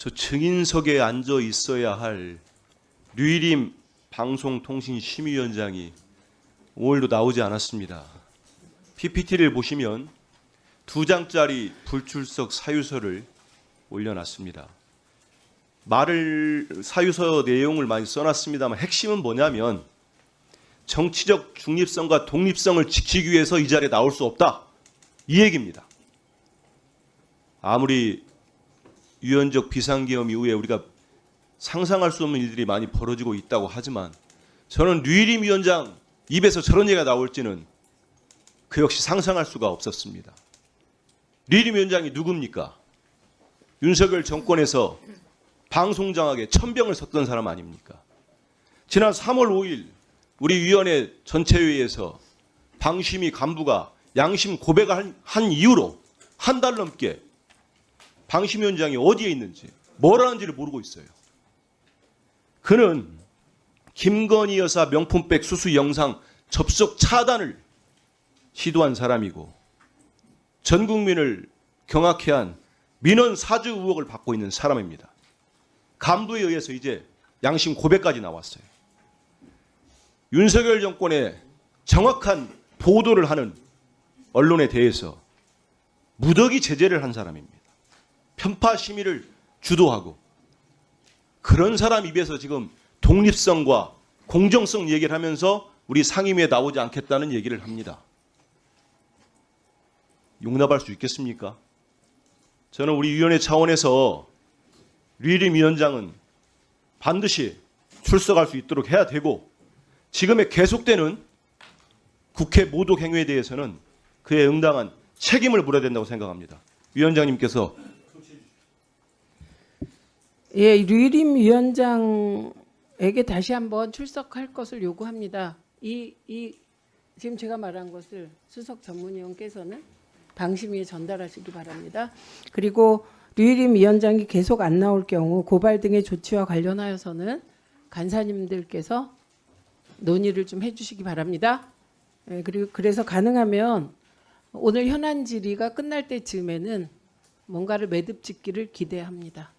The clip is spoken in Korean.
저 증인석에 앉아 있어야 할 류일임 방송통신심의위원장이 오늘도 나오지 않았습니다. PPT를 보시면 두 장짜리 불출석 사유서를 올려놨습니다. 말을 사유서 내용을 많이 써놨습니다만 핵심은 뭐냐면 정치적 중립성과 독립성을 지키기 위해서 이 자리에 나올 수 없다 이 얘기입니다. 아무리 유연적 비상계엄 이후에 우리가 상상할 수 없는 일들이 많이 벌어지고 있다고 하지만 저는 류일임 위원장 입에서 저런 얘기가 나올지는 그 역시 상상할 수가 없었습니다. 류일임 위원장이 누굽니까? 윤석열 정권에서 방송장악에 천병을 섰던 사람 아닙니까? 지난 3월 5일 우리 위원회 전체회의에서 방심위 간부가 양심 고백을 한, 한 이후로 한 달 넘게 방심 위원장이 어디에 있는지 뭘 하는지를 모르고 있어요. 그는 김건희 여사 명품백 수수 영상 접속 차단을 시도한 사람이고 전 국민을 경악해 한 민원 사주 의혹을 받고 있는 사람입니다. 간부에 의해서 이제 양심 고백까지 나왔어요. 윤석열 정권의 정확한 보도를 하는 언론에 대해서 무더기 제재를 한 사람입니다. 편파 심의를 주도하고 그런 사람 입에서 지금 독립성과 공정성 얘기를 하면서 우리 상임위에 나오지 않겠다는 얘기를 합니다. 용납할 수 있겠습니까? 저는 우리 위원회 차원에서 류일임 위원장은 반드시 출석할 수 있도록 해야 되고 지금의 계속되는 국회 모독 행위에 대해서는 그에 응당한 책임을 물어야 된다고 생각합니다. 위원장님께서 예, 류림 위원장에게 다시 한번 출석할 것을 요구합니다. 이, 이 지금 제가 말한 것을 수석 전문위원께서는 방심위에 전달하시기 바랍니다. 그리고 류일임 위원장이 계속 안 나올 경우 고발 등의 조치와 관련하여서는 간사님들께서 논의를 좀 해주시기 바랍니다. 예, 그리고 그래서 가능하면 오늘 현안 질의가 끝날 때쯤에는 뭔가를 매듭 짓기를 기대합니다.